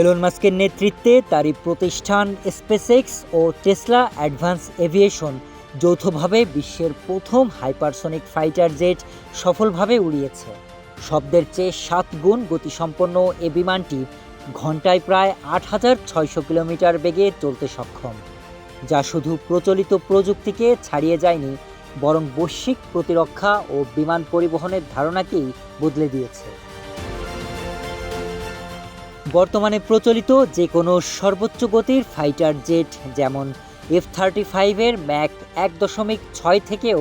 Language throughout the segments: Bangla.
এলন মাস্কের নেতৃত্বে তারই প্রতিষ্ঠান স্পেসএক্স ও টেসলা অ্যাডভান্স এভিয়েশন যৌথভাবে বিশ্বের প্রথম হাইপারসনিক ফাইটার জেট সফলভাবে উড়িয়েছে। শব্দের চেয়ে সাত গুণ গতিসম্পন্ন এ বিমানটি ঘন্টায় প্রায় আট হাজার ছয়শো কিলোমিটার বেগে চলতে সক্ষম, যা শুধু প্রচলিত প্রযুক্তিকে ছাড়িয়ে যায়নি, বরং বৈশ্বিক প্রতিরক্ষা ও বিমান পরিবহনের ধারণাকেই বদলে দিয়েছে। বর্তমানে প্রচলিত যে কোনো সর্বোচ্চ গতির ফাইটার জেট, যেমন এফ থার্টি ফাইভের ম্যাক এক দশমিক ছয় থেকেও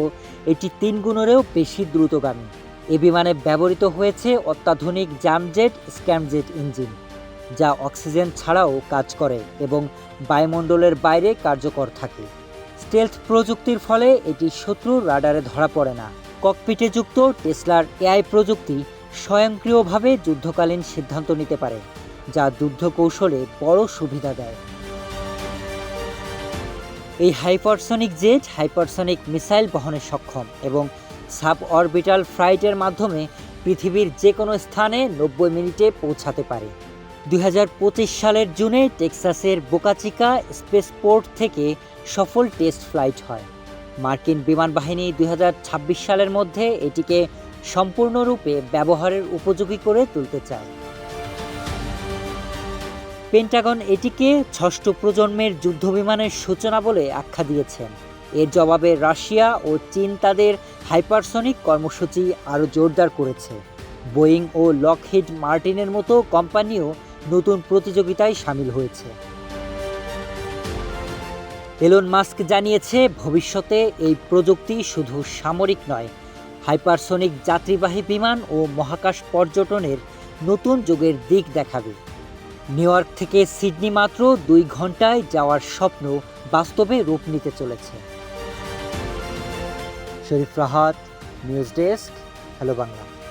এটি তিন গুণেরও বেশি দ্রুতগামী। এ বিমানে ব্যবহৃত হয়েছে অত্যাধুনিক জামজেট, স্ক্যামজেট ইঞ্জিন, যা অক্সিজেন ছাড়াও কাজ করে এবং বায়ুমণ্ডলের বাইরে কার্যকর থাকে। স্টেলথ প্রযুক্তির ফলে এটি শত্রুর রাডারে ধরা পড়ে না। ককপিটে যুক্ত টেসলার এআই প্রযুক্তি স্বয়ংক্রিয়ভাবে যুদ্ধকালীন সিদ্ধান্ত নিতে পারে। যা যুদ্ধ কৌশলে বড় সুবিধা দেয়। এই হাইপারসনিক জেট হাইপারসনিক মিসাইল বহনে সক্ষম এবং সাব অরবিটাল ফ্লাইটের মাধ্যমে পৃথিবীর যে কোনো স্থানে নব্বই মিনিটে পৌঁছাতে পারে। দুই হাজার পঁচিশ সালের জুনে টেক্সাসের বোকাচিকা স্পেসপোর্ট থেকে সফল টেস্ট ফ্লাইট হয়। মার্কিন বিমান বাহিনী দুই হাজার ছাব্বিশ সালের মধ্যে এটিকে সম্পূর্ণরূপে ব্যবহারের উপযোগী করে তুলতে চায়। পেন্টাগন এটিকে ষষ্ঠ প্রজন্মের যুদ্ধবিমানের সূচনা বলে আখ্যা দিয়েছেন। এর জবাবে রাশিয়া ও চীন তাদের হাইপারসনিক কর্মসূচি আরও জোরদার করেছে। বোয়িং ও লকহিড মার্টিনের মতো কোম্পানিও নতুন প্রতিযোগিতায় সামিল হয়েছে। এলন মাস্ক জানিয়েছে, ভবিষ্যতে এই প্রযুক্তি শুধু সামরিক নয়, হাইপারসনিক যাত্রীবাহী বিমান ও মহাকাশ পর্যটনের নতুন যুগের দিক দেখাবে। নিউ ইয়র্ক থেকে সিডনি মাত্র দুই ঘন্টায় যাওয়ার স্বপ্ন বাস্তবে রূপ নিতে চলেছে। Sharif Rahat, news desk, hello Bangla.